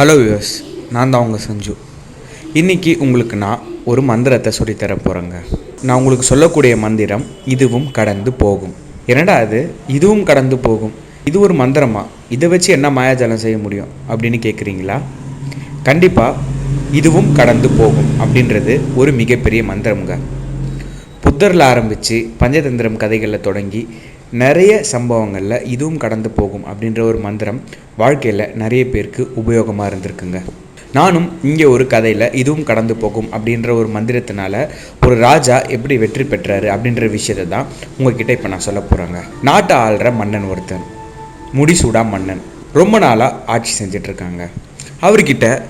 Hello viewers நான் தான் உங்கள் சஞ்சு. இன்னைக்கு உங்களுக்கு நான் ஒரு மந்திரத்தை சொல்லித்தர போகிறேங்க நான் உங்களுக்கு சொல்லக்கூடிய மந்திரம் இதுவும் கடந்து போகும். என்னடா அது இதுவும் கடந்து போகும். இது ஒரு மந்திரமா? இதை வச்சு என்ன மாயாஜாலம் செய்ய முடியும்? அப்படின்னு கேட்குறீங்களா கண்டிப்பாக இதுவும் கடந்து போகும் அப்படின்றது ஒரு மிகப்பெரிய மந்திரம்ங்க. புத்தரில் ஆரம்பித்து பஞ்சதந்திரம் கதைகளில் தொடங்கி நிறைய சம்பவங்களில் இதுவும் கடந்து போகும் அப்படின்ற ஒரு மந்திரம் வாழ்க்கையில் நிறைய பேருக்கு உபயோகமாக இருந்திருக்குங்க. நானும் இங்கே ஒரு கதையில் இதுவும் கடந்து போகும் அப்படின்ற ஒரு மந்திரத்தினால ஒரு ராஜா எப்படி வெற்றி பெற்றாரு அப்படின்ற விஷயத்தை தான் உங்ககிட்ட இப்போ நான் சொல்ல போகிறேங்க நாட்டை ஆள்ற மன்னன் ஒருத்தன். முடிசூடா மன்னன். ரொம்ப நாளாக ஆட்சி செஞ்சிட்ருக்காங்க. அவர்கிட்ட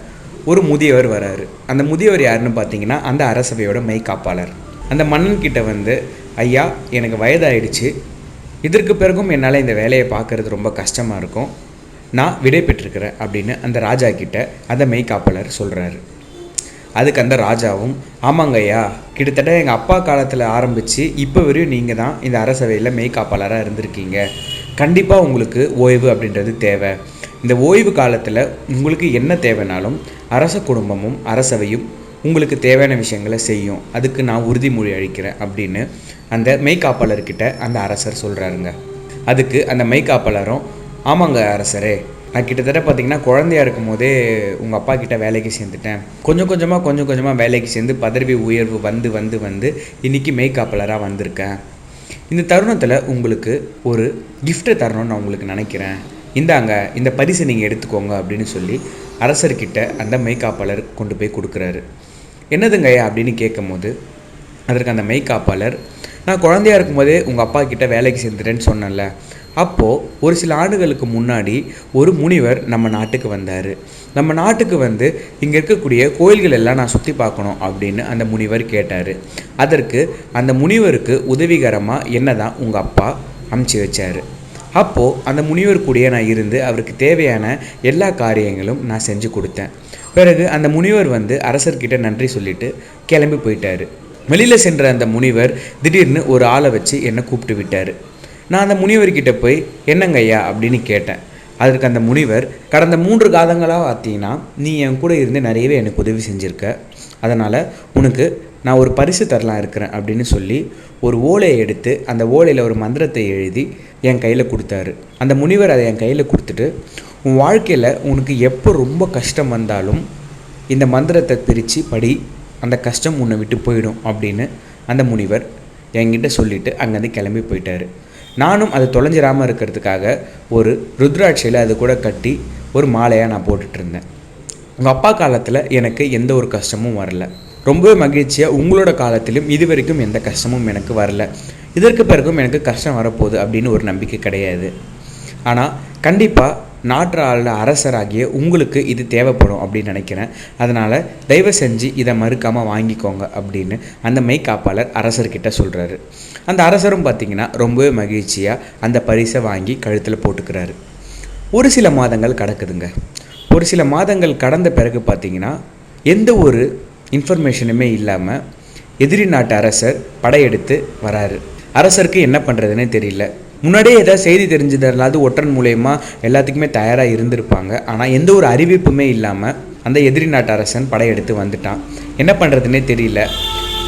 ஒரு முதியவர் வராரு. அந்த முதியவர் யாருன்னு பார்த்தீங்கன்னா அந்த அரசவையோட மெய்காப்பாளர் அந்த மன்னன் கிட்ட வந்து ஐயா எனக்கு வயதாயிடுச்சு. இதற்கு பிறகும் என்னால் இந்த வேலையை பார்க்கறது ரொம்ப கஷ்டமாக இருக்கும். நான் விடை பெற்றிருக்கிறேன் அப்படின்னு அந்த ராஜா கிட்ட அந்த மெய்காப்பாளர் சொல்கிறாரு அதுக்கு அந்த ராஜாவும் ஆமாங்கய்யா கிட்டத்தட்ட எங்கள் அப்பா காலத்தில் ஆரம்பித்து இப்போ வரையும் நீங்கள் தான் இந்த அரசவையில் மெய்காப்பாளராக இருந்திருக்கீங்க. கண்டிப்பாக உங்களுக்கு ஓய்வு அப்படின்றது தேவை. இந்த ஓய்வு காலத்தில் உங்களுக்கு என்ன தேவைனாலும் அரச குடும்பமும் அரசவையும் உங்களுக்கு தேவையான விஷயங்களை செய்யும். அதுக்கு நான் உறுதிமொழி அளிக்கிறேன் அப்படின்னு அந்த மெய்காப்பாளர்கிட்ட அந்த அரசர் சொல்கிறாருங்க அதுக்கு அந்த மெய்காப்பாளரும் ஆமாங்க அரசரே நான் கிட்டத்தட்ட பார்த்தீங்கன்னா குழந்தையா இருக்கும் போதே உங்கள் அப்பா கிட்ட வேலைக்கு சேர்ந்துட்டேன். கொஞ்சம் கொஞ்சமாக கொஞ்சம் கொஞ்சமாக வேலைக்கு சேர்ந்து பதவி உயர்வு வந்து வந்து வந்து இன்றைக்கி மெய்காப்பாளராக வந்திருக்கேன். இந்த தருணத்தில் உங்களுக்கு ஒரு கிஃப்ட்டை தரணும்னு நான் உங்களுக்கு நினைக்கிறேன். இந்தாங்க இந்த பரிசை நீங்கள் எடுத்துக்கோங்க அப்படின்னு சொல்லி அரசர்கிட்ட அந்த மெய்காப்பாளர் கொண்டு போய் கொடுக்குறாரு. என்னதுங்கய்யா அப்படின்னு கேட்கும்போது அதற்கு அந்த மெய்காப்பாளர் நான் குழந்தையா இருக்கும்போதே உங்கள் அப்பா கிட்ட வேலைக்கு சேர்ந்துட்டேன்னு சொன்னேன்ல. அப்போது ஒரு சில ஆண்டுகளுக்கு முன்னாடி ஒரு முனிவர் நம்ம நாட்டுக்கு வந்தார். நம்ம நாட்டுக்கு வந்து இங்கே இருக்கக்கூடிய கோயில்கள் எல்லாம் நான் சுற்றி பார்க்கணும் அப்படின்னு அந்த முனிவர் கேட்டார். அதற்கு அந்த முனிவருக்கு உதவிகரமாக என்ன தான் உங்கள் அப்பா அமுச்சு வச்சார். அப்போது அந்த முனிவர் கூடிய நான் இருந்து அவருக்கு தேவையான எல்லா காரியங்களும் நான் செஞ்சு கொடுத்தேன். பிறகு அந்த முனிவர் வந்து அரசர்கிட்ட நன்றி சொல்லிட்டு கிளம்பி போயிட்டாரு. வெளியில் சென்ற அந்த முனிவர் திடீர்னு ஒரு ஆளை வச்சு என்னை கூப்பிட்டு விட்டார். நான் அந்த முனிவர்கிட்ட போய் என்னங்க ஐயா? அப்படின்னு கேட்டேன். அதற்கு அந்த முனிவர் கடந்த மூன்று காலங்களாக பார்த்தீங்கன்னா நீ என் கூட இருந்து நிறையவே எனக்கு உதவி செஞ்சுருக்க. அதனால் உனக்கு நான் ஒரு பரிசு தரலாம் இருக்கிறேன் அப்படின்னு சொல்லி ஒரு ஓலையை எடுத்து அந்த ஓலையில் ஒரு மந்திரத்தை எழுதி என் கையில் கொடுத்தாரு. அந்த முனிவர் அதை என் கையில் கொடுத்துட்டு உன் வாழ்க்கையில் உனக்கு எப்போ ரொம்ப கஷ்டம் வந்தாலும் இந்த மந்திரத்தை பிரித்து படி. அந்த கஷ்டம் உன்னை விட்டு போயிடும் அப்படின்னு அந்த முனிவர் என்கிட்ட சொல்லிவிட்டு அங்கேருந்து கிளம்பி போயிட்டார். நானும் அது தொலைஞ்சிராமல் இருக்கிறதுக்காக ஒரு ருத்ராட்சியில் அது கூட கட்டி ஒரு மாலையாக நான் போட்டுட்ருந்தேன் உங்கள் அப்பா காலத்தில் எனக்கு எந்த ஒரு கஷ்டமும் வரல. ரொம்பவே மகிழ்ச்சியாக உங்களோட காலத்திலும் இது வரைக்கும் எந்த கஷ்டமும் எனக்கு வரல. இதற்கு பிறகும் எனக்கு கஷ்டம் வரப்போகுது அப்படின்னு ஒரு நம்பிக்கை கிடையாது. ஆனால் கண்டிப்பாக நாட்டு ஆள அரசராகிய உங்களுக்கு இது தேவைப்படும் அப்படின்னு நினைக்கிறேன். அதனால் தயவு செஞ்சு இதை மறுக்காமல் வாங்கிக்கோங்க அப்படின்னு அந்த மெய்காப்பாளர் அரசர்கிட்ட சொல்கிறாரு அந்த அரசரும் பார்த்திங்கன்னா ரொம்பவே மகிழ்ச்சியாக அந்த பரிசை வாங்கி கழுத்தில் போட்டுக்கிறாரு. ஒரு சில மாதங்கள் கடக்குதுங்க. ஒரு சில மாதங்கள் கடந்த பிறகு பார்த்தீங்கன்னா எந்த ஒரு இன்ஃபர்மேஷனுமே இல்லாமல் எதிரி நாட்டு அரசர் படையெடுத்து வராரு. அரசருக்கு என்ன பண்ணுறதுனே தெரியல. முன்னாடியே ஏதாவது செய்தி தெரிஞ்சதல்லாது ஒற்றன் மூலயமா எல்லாத்துக்குமே தயாராக இருந்திருப்பாங்க. ஆனால் எந்த ஒரு அறிவிப்புமே இல்லாமல் அந்த எதிரி நாட்டு அரசன் படையெடுத்து வந்துட்டான். என்ன பண்ணுறதுனே தெரியல.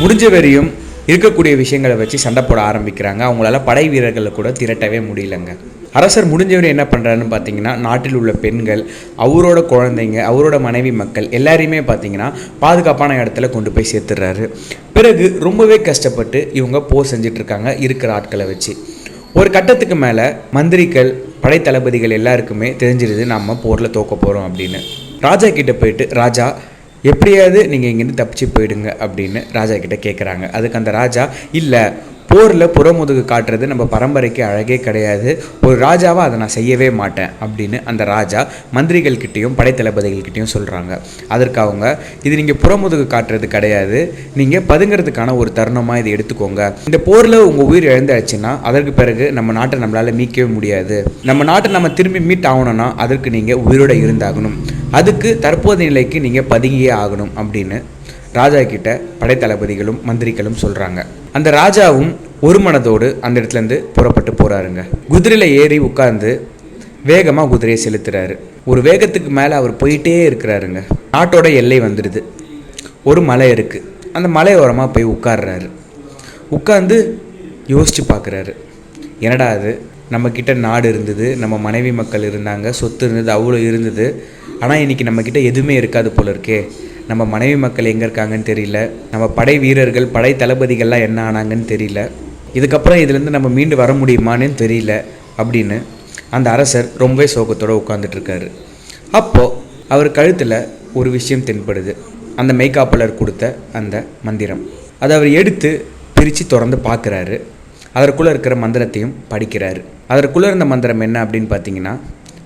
முடிஞ்ச வரையும் இருக்கக்கூடிய விஷயங்களை வச்சு சண்டை போட ஆரம்பிக்கிறாங்க. அவங்களால படை வீரர்களை கூட திரட்டவே முடியலங்க. அரசர் முடிஞ்சவர் என்ன பண்ணுறாருன்னு பார்த்தீங்கன்னா நாட்டில் உள்ள பெண்கள் அவரோட குழந்தைங்க அவரோட மனைவி மக்கள் எல்லாரையுமே பார்த்தீங்கன்னா பாதுகாப்பான இடத்துல கொண்டு போய் சேர்த்துடுறாரு பிறகு ரொம்பவே கஷ்டப்பட்டு இவங்க போர் செஞ்சிட்ருக்காங்க இருக்கிற ஆட்களை வச்சு. ஒரு கட்டத்துக்கு மேலே மந்திரிகள் படைத்தளபதிகள் எல்லாருக்குமே தெரிஞ்சிருது நம்ம போரில் தோக்க போகிறோம் அப்படின்னு. ராஜா கிட்டே போயிட்டு ராஜா எப்படியாவது நீங்கள் இங்கேருந்து தப்பிச்சு போயிடுங்க அப்படின்னு ராஜா கிட்டே கேட்குறாங்க அதுக்கு அந்த ராஜா இல்லை போரில் புறமுதுகு காட்டுறது நம்ம பரம்பரைக்கு அழகே கிடையாது. ஒரு ராஜாவாக அதை நான் செய்யவே மாட்டேன் அப்படின்னு அந்த ராஜா மந்திரிகள்கிட்டையும் படைத்தளபதிகள்கிட்டையும் சொல்கிறாங்க அதற்கு அவங்க இது நீங்கள் புறமுதுகு காட்டுறது கிடையாது. நீங்கள் பதுங்கிறதுக்கான ஒரு தருணமாக இதை எடுத்துக்கோங்க. இந்த போரில் உங்கள் உயிர் இழந்தாச்சுன்னா அதற்கு பிறகு நம்ம நாட்டை நம்மளால் மீட்கவே முடியாது. நம்ம நாட்டை நம்ம திரும்பி மீட் ஆகணும்னா அதற்கு நீங்கள் உயிரோட இருந்தாகணும். அதுக்கு தற்போதைய நிலைக்கு நீங்கள் பதுங்கியே ஆகணும் அப்படின்னு ராஜா கிட்ட படைத்தளபதிகளும் மந்திரிகளும் சொல்கிறாங்க அந்த ராஜாவும் ஒரு மனதோடு அந்த இடத்துலேருந்து புறப்பட்டு போகிறாருங்க குதிரையில் ஏறி உட்கார்ந்து வேகமாக குதிரையை செலுத்துறாரு. ஒரு வேகத்துக்கு மேலே அவர் போயிட்டே இருக்கிறாருங்க. நாட்டோட எல்லை வந்துடுது ஒரு மலை இருக்குது அந்த மலையோரமாக போய் உட்கார்றாரு. உட்காந்து யோசித்து பார்க்குறாரு என்னடா அது? நம்மக்கிட்ட நாடு இருந்தது நம்ம மனைவி மக்கள் இருந்தாங்க சொத்து இருந்தது அவ்வளோ இருந்தது. ஆனால் இன்றைக்கி நம்மக்கிட்ட எதுவுமே இருக்காது போல இருக்கே. நம்ம மனைவி மக்கள் எங்கே இருக்காங்கன்னு தெரியல. நம்ம படை வீரர்கள் படை தளபதிகள்லாம் என்ன ஆனாங்கன்னு தெரியல. இதுக்கப்புறம் இதுலேருந்து நம்ம மீண்டு வர முடியுமான்னு தெரியல அப்படின்னு அந்த அரசர் ரொம்பவே சோகத்தோடு உட்காந்துட்ருக்காரு அப்போது அவர் கழுத்தில் ஒரு விஷயம் தென்படுது. அந்த மெய்காப்பாளர் கொடுத்த அந்த மந்திரம். அதை அவர் எடுத்து பிரித்து திறந்து பார்க்குறாரு. அதற்குள்ளே இருக்கிற மந்திரத்தையும் படிக்கிறாரு. அதற்குள்ளே இருந்த மந்திரம் என்ன அப்படின்னு பார்த்தீங்கன்னா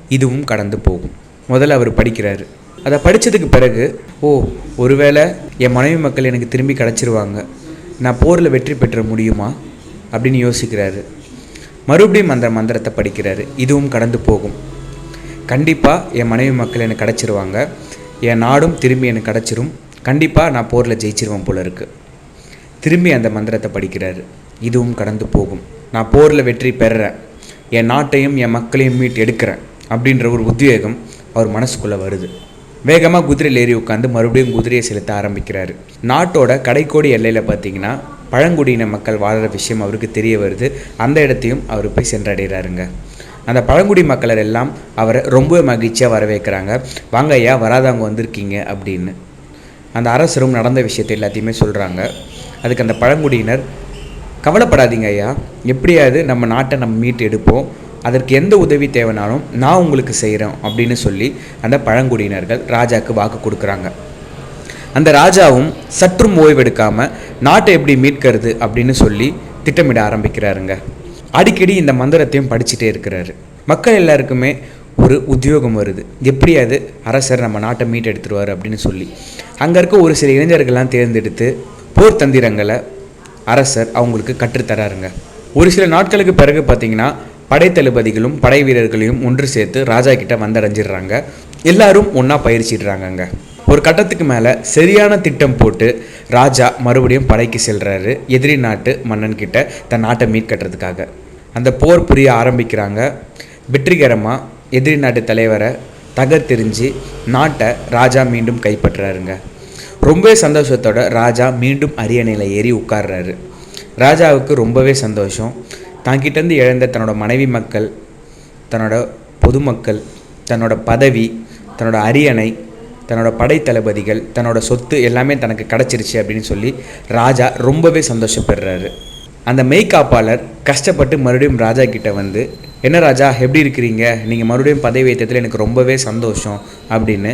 இதுவும் கடந்து போகும். முதல்ல அவர் படிக்கிறாரு. அதை படித்ததுக்கு பிறகு ஓ ஒருவேளை என் மனைவி மக்கள் எனக்கு திரும்பி கிடச்சிருவாங்க. நான் போரில் வெற்றி பெற்ற முடியுமா? அப்படின்னு யோசிக்கிறாரு. மறுபடியும் அந்த மந்திரத்தை படிக்கிறாரு. இதுவும் கடந்து போகும். கண்டிப்பாக என் மனைவி மக்கள் எனக்கு கிடச்சிருவாங்க. என் நாடும் திரும்பி எனக்கு கிடச்சிரும். கண்டிப்பாக நான் போரில் ஜெயிச்சிருவேன் போல இருக்குது திரும்பி அந்த மந்திரத்தை படிக்கிறாரு. இதுவும் கடந்து போகும். நான் போரில் வெற்றி பெறுறேன். என் நாட்டையும் என் மக்களையும் மீட் எடுக்கிறேன். அப்படின்ற ஒரு உத்வேகம் அவர் மனசுக்குள்ளே வருது. வேகமாக குதிரையில் ஏறி உட்காந்து மறுபடியும் குதிரையை செலுத்த ஆரம்பிக்கிறாரு. நாட்டோட கடைக்கோடி எல்லையில் பார்த்தீங்கன்னா பழங்குடியின மக்கள் வாழ்கிற விஷயம் அவருக்கு தெரிய வருது. அந்த இடத்தையும் அவர் போய் சென்றடைகிறாருங்க. அந்த பழங்குடி மக்களர் எல்லாம் அவரை ரொம்ப மகிழ்ச்சியாக வரவேற்கிறாங்க. வாங்க ஐயா வராதவங்க வந்திருக்கீங்க அப்படின்னு. அந்த அரசரும் நடந்த விஷயத்தை எல்லாத்தையுமே சொல்கிறாங்க அதுக்கு அந்த பழங்குடியினர் கவலைப்படாதீங்க ஐயா. எப்படியாவது நம்ம நாட்டை நம்ம மீட்டு எடுப்போம். அதற்கு எந்த உதவி தேவைனாலும் நான் உங்களுக்கு செய்கிறேன் அப்படின்னு சொல்லி அந்த பழங்குடியினர்கள் ராஜாவுக்கு வாக்கு கொடுக்குறாங்க. அந்த ராஜாவும் சற்றும் ஓய்வெடுக்காமல் நாட்டை எப்படி மீட்கிறது அப்படின்னு சொல்லி திட்டமிட ஆரம்பிக்கிறாருங்க. அடிக்கடி இந்த மந்திரத்தையும் படிச்சுட்டே இருக்கிறாரு. மக்கள் எல்லாருக்குமே ஒரு உத்தியோகம் வருது. எப்படியாவது அரசர் நம்ம நாட்டை மீட்டெடுத்துருவார் அப்படின்னு சொல்லி. அங்கே இருக்க ஒரு சில இளைஞர்கள்லாம் தேர்ந்தெடுத்து போர் தந்திரங்களை அரசர் அவங்களுக்கு கற்றுத்தராருங்க. ஒரு சில நாட்களுக்கு பிறகு பார்த்தீங்கன்னா படைத்தளபதிகளும் படை வீரர்களையும் ஒன்று சேர்த்து ராஜா கிட்ட வந்தடைஞ்சிடுறாங்க. எல்லாரும் ஒன்றா பயிற்சிடுறாங்கங்க ஒரு கட்டத்துக்கு மேலே சரியான திட்டம் போட்டு ராஜா மறுபடியும் படைக்கு செல்கிறாரு எதிரி நாட்டு மன்னன் கிட்ட தன் நாட்டை மீட்கட்டுறதுக்காக அந்த போர் புரிய ஆரம்பிக்கிறாங்க. வெற்றிகரமாக எதிரி நாட்டு தலைவரை தகர்த்தெறிஞ்சு நாட்டை ராஜா மீண்டும் கைப்பற்றுறாருங்க. ரொம்பவே சந்தோஷத்தோட ராஜா மீண்டும் அரியணையில் ஏறி உட்கார்றாரு. ராஜாவுக்கு ரொம்பவே சந்தோஷம். தாங்கிட்டேருந்து இழந்த தன்னோட மனைவி மக்கள் தன்னோட பொதுமக்கள் தன்னோட பதவி தன்னோட அரியணை தன்னோட படை தளபதிகள் தன்னோட சொத்து எல்லாமே தனக்கு கிடச்சிருச்சு அப்படின்னு சொல்லி ராஜா ரொம்பவே சந்தோஷப்படுறாரு. அந்த மெய்காப்பாளர் கஷ்டப்பட்டு மறுபடியும் ராஜா கிட்ட வந்து என்ன ராஜா எப்படி இருக்கிறீங்க? நீங்கள் மறுபடியும் பதவி ஏற்றத்தில் எனக்கு ரொம்பவே சந்தோஷம் அப்படின்னு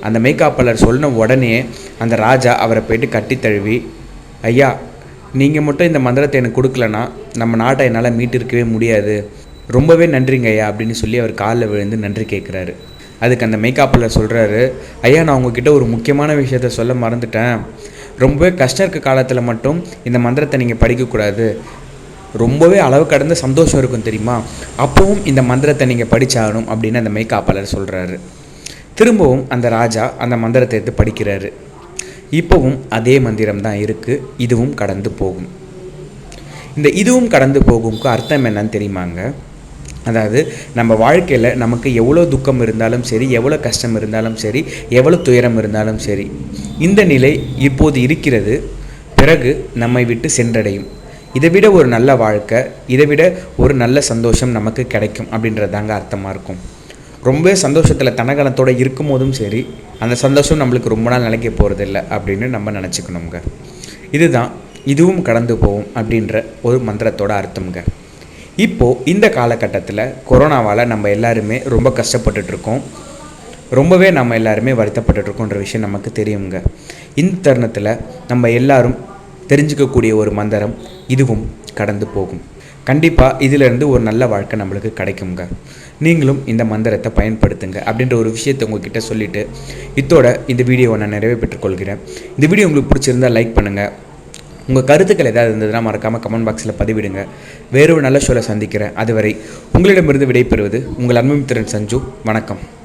அந்த மெய்காப்பாளர் சொன்ன உடனே அந்த ராஜா அவரை போயிட்டு கட்டி தழுவி ஐயா நீங்கள் மட்டும் இந்த மந்திரத்தை எனக்கு கொடுக்கலன்னா நம்ம நாட்டை என்னால் மீட்டிருக்கவே முடியாது. ரொம்பவே நன்றிங்க ஐயா அப்படின்னு சொல்லி அவர் காலில் விழுந்து நன்றி கேட்குறாரு அதுக்கு அந்த மெய்காப்பாளர் சொல்கிறாரு ஐயா நான் உங்ககிட்ட ஒரு முக்கியமான விஷயத்த சொல்ல மறந்துட்டேன். ரொம்பவே கஷ்டம் இருக்க காலத்தில் மட்டும் இந்த மந்திரத்தை நீங்கள் படிக்கக்கூடாது ரொம்பவே அளவு கடந்த சந்தோஷம் இருக்கும் தெரியுமா? அப்போவும் இந்த மந்திரத்தை நீங்கள் படித்தாகணும் அப்படின்னு அந்த மெய்காப்பாளர் சொல்கிறாரு திரும்பவும் அந்த ராஜா அந்த மந்திரத்தை எடுத்து படிக்கிறாரு. இப்போவும் அதே மந்திரம் தான் இருக்குது இதுவும் கடந்து போகும். இந்த இதுவும் கடந்து போகும்க்கு அர்த்தம் என்னன்னு தெரியுமாங்க? அதாவது நம்ம வாழ்க்கையில் நமக்கு எவ்வளோ துக்கம் இருந்தாலும் சரி எவ்வளோ கஷ்டம் இருந்தாலும் சரி எவ்வளோ துயரம் இருந்தாலும் சரி இந்த நிலை இப்போது இருக்கிறது. பிறகு நம்மை விட்டு சென்றடையும். இதை விட ஒரு நல்ல வாழ்க்கை இதை விட ஒரு நல்ல சந்தோஷம் நமக்கு கிடைக்கும் அப்படின்றதாங்க அர்த்தமாக இருக்கும். ரொம்ப சந்தோஷத்தில் தனகலத்தோடு இருக்கும் போதும் சரி அந்த சந்தோஷம் நம்மளுக்கு ரொம்ப நாள் நிலைக்க போகிறதில்ல அப்படின்னு நம்ம நினச்சிக்கணுங்க. இதுதான் இதுவும் கடந்து போகும் அப்படின்ற ஒரு மந்திரத்தோட அர்த்தம்ங்க. இப்போது இந்த காலகட்டத்தில் கொரோனாவால் நம்ம எல்லாருமே ரொம்ப கஷ்டப்பட்டுட்ருக்கோம். ரொம்பவே நம்ம எல்லாருமே வருத்தப்பட்டுட்ருக்கோன்ற விஷயம் நமக்கு தெரியுங்க இந்த தருணத்தில் நம்ம எல்லாரும் தெரிஞ்சுக்கக்கூடிய ஒரு மந்திரம் இதுவும் கடந்து போகும். கண்டிப்பாக இதிலிருந்து ஒரு நல்ல வாழ்க்கை நம்மளுக்கு கிடைக்குங்க நீங்களும் இந்த மந்திரத்தை பயன்படுத்துங்க அப்படின்ற ஒரு விஷயத்தை உங்ககிட்ட சொல்லிவிட்டு இத்தோட இந்த வீடியோவை நான் நிறைவே பெற்றுக்கொள்கிறேன். இந்த வீடியோ உங்களுக்கு பிடிச்சிருந்தால் லைக் பண்ணுங்கள் உங்கள் கருத்துக்கள் ஏதாவது இருந்ததுன்னா மறக்காமல் கமெண்ட் பாக்ஸில் பதிவிடுங்க. வேறொரு நல்ல ஷோவில் சந்திக்கிறேன். அதுவரை உங்களிடமிருந்து விடைபெறுவது உங்கள் அன்புமித்திரன் சஞ்சு. வணக்கம்.